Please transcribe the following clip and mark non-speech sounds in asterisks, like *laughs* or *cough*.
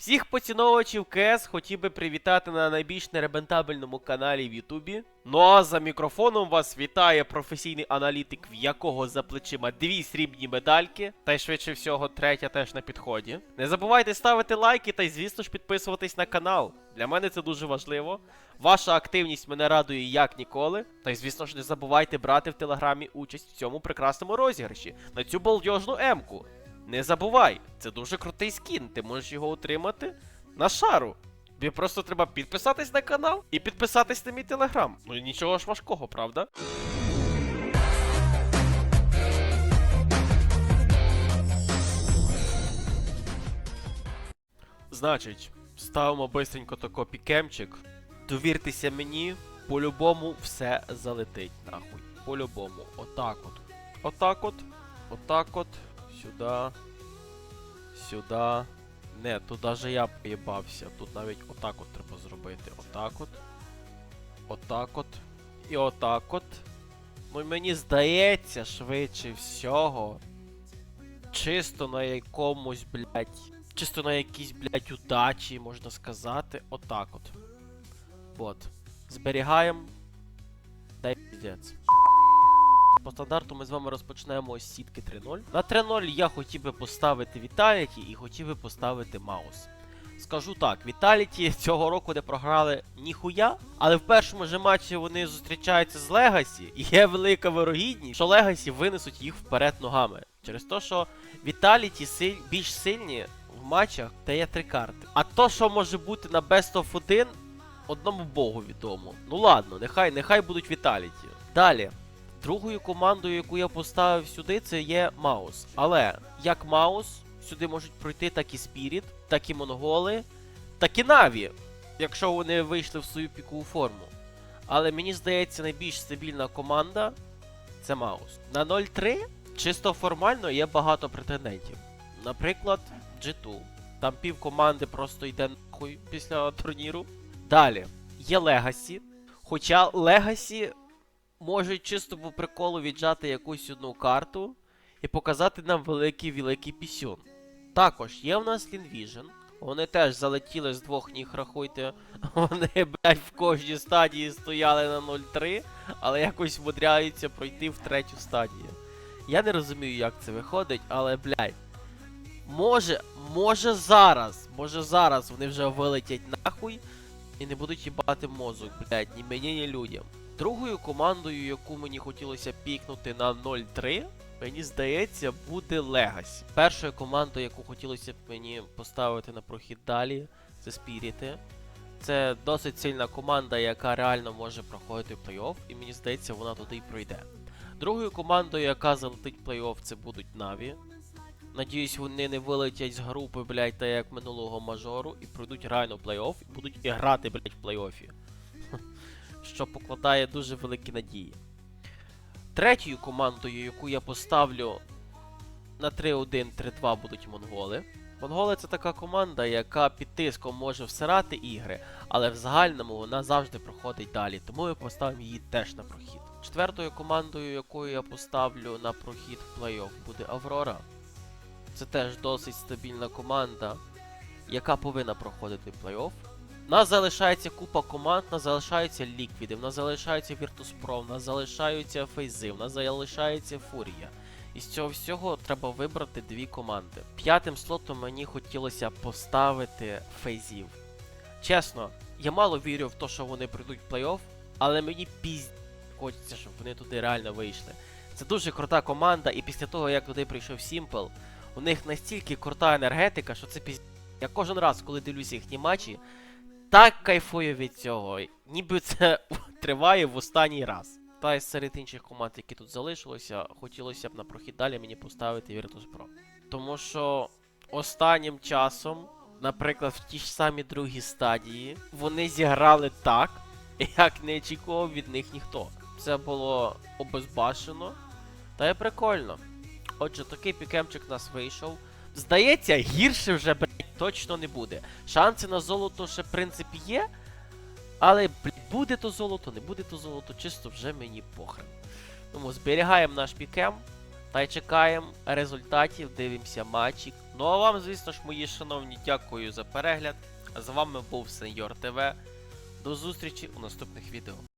Всіх поціновувачів КС хотів би привітати на найбільш неребентабельному каналі в Ютубі. Ну а за мікрофоном вас вітає професійний аналітик, в якого за плечима дві срібні медальки, та й швидше всього третя теж на підході. Не забувайте ставити лайки та й, звісно ж, підписуватись на канал. Для мене це дуже важливо. Ваша активність мене радує як ніколи. Та й, звісно ж, не забувайте брати в телеграмі участь в цьому прекрасному розіграші на цю балдежну емку. Не забувай, це дуже крутий скін, ти можеш його отримати на шару. Тобі просто треба підписатись на канал і підписатись на мій телеграм. Ну нічого ж важкого, правда? Значить, ставимо бистренько тако пікемчик. Довіртеся мені, по-любому все залетить, нахуй. По-любому. Отак от. Отак от. Отак от. Сюди. Сюди. Не, тут даже я поїбався. Тут навіть отак от треба зробити. Отак от. Отак от. І отак от. Ну мені здається, швидше всього. Чисто на якомусь, блядь. Чисто на якійсь, блядь, удачі, можна сказати. Отак от. От. Зберігаємо. Дай піздець. По стандарту ми з вами розпочнемо з сітки 3.0. На 3.0 я хотів би поставити Віталіті і хотів би поставити Маус. Скажу так, Віталіті цього року не програли ніхуя, але в першому же матчі вони зустрічаються з Легасі, і є велика вирогідність, що Легасі винесуть їх вперед ногами. Через те, що Віталіті силь... більш сильні в матчах дає три карти. А то, що може бути на Best of 1, одному богу відомо. Ну ладно, нехай, нехай будуть Віталіті. Далі. Другою командою, яку я поставив сюди, це є Маус. Але як Маус, сюди можуть пройти так і Спіріт, так і Монголи, так і Наві, якщо вони вийшли в свою пікову форму. Але мені здається, найбільш стабільна команда це Маус. На 0-3 чисто формально є багато претендентів. Наприклад, G2. Там пів команди просто йде нахуй після турніру. Далі є Легасі. Хоча Легасі можуть чисто по приколу віджати якусь одну карту і показати нам великий великий пісюн. Також є в нас Лінвіжн. Вони теж залетіли з двох ніг, рахуйте. *laughs* Вони, блядь, в кожній стадії стояли на 0-3, але якось вмудряються пройти в третю стадію. Я не розумію, як це виходить, але, блядь. Може, може зараз, може зараз вони вже вилетять нахуй і не будуть їбати мозок, блядь, ні мені, ні людям. Другою командою, яку мені хотілося пікнути на 0-3, мені здається, буде Легасі. Першою командою, яку хотілося б мені поставити на прохід далі, це Спіріти. Це досить сильна команда, яка реально може проходити плей-офф, і мені здається, вона туди й пройде. Другою командою, яка залетить плей-офф, це будуть Наві. Надіюсь, вони не вилетять з групи, блядь, та як минулого мажору, і пройдуть реально плей-офф, і будуть і грати, блядь, в плей-оффі що покладає дуже великі надії. Третьою командою, яку я поставлю на 3-1-3-2 будуть монголи. Монголи це така команда, яка під тиском може всирати ігри, але в загальному вона завжди проходить далі, тому я поставив її теж на прохід. Четвертою командою, якою я поставлю на прохід в плей-офф, буде Аврора. Це теж досить стабільна команда, яка повинна проходити плей-офф. У нас залишається купа команд, нас залишаються ліквіди, в нас залишаються Virtus.pro, в нас залишаються фейзи, в нас залишається Фурія. І з цього всього треба вибрати дві команди. П'ятим слотом мені хотілося поставити фейзів. Чесно, я мало вірю в те, що вони прийдуть в плей-офф, але мені пізд хочеться, щоб вони туди реально вийшли. Це дуже крута команда, і після того, як туди прийшов Сімпл, у них настільки крута енергетика, що це пізд... Я кожен раз, коли дивлюся їхні матчі, так кайфую від цього, ніби це *laughs* триває в останній раз. Та й серед інших команд, які тут залишилося, хотілося б на прохід далі мені поставити Virtus.pro. Тому що останнім часом, наприклад, в ті ж самі другі стадії, вони зіграли так, *laughs* як не очікував від них ніхто. Це було обезбашено, та й прикольно. Отже, такий пікемчик нас вийшов. Здається, гірше вже, блядь, точно не буде. Шанси на золото ще, в принципі, є. Але, блядь, буде то золото, не буде то золото, чисто вже мені похрен. Тому зберігаємо наш пікем та й чекаємо результатів, дивимося матчик Ну а вам, звісно ж, мої шановні, дякую за перегляд. З вами був Сеньор ТВ. До зустрічі у наступних відео.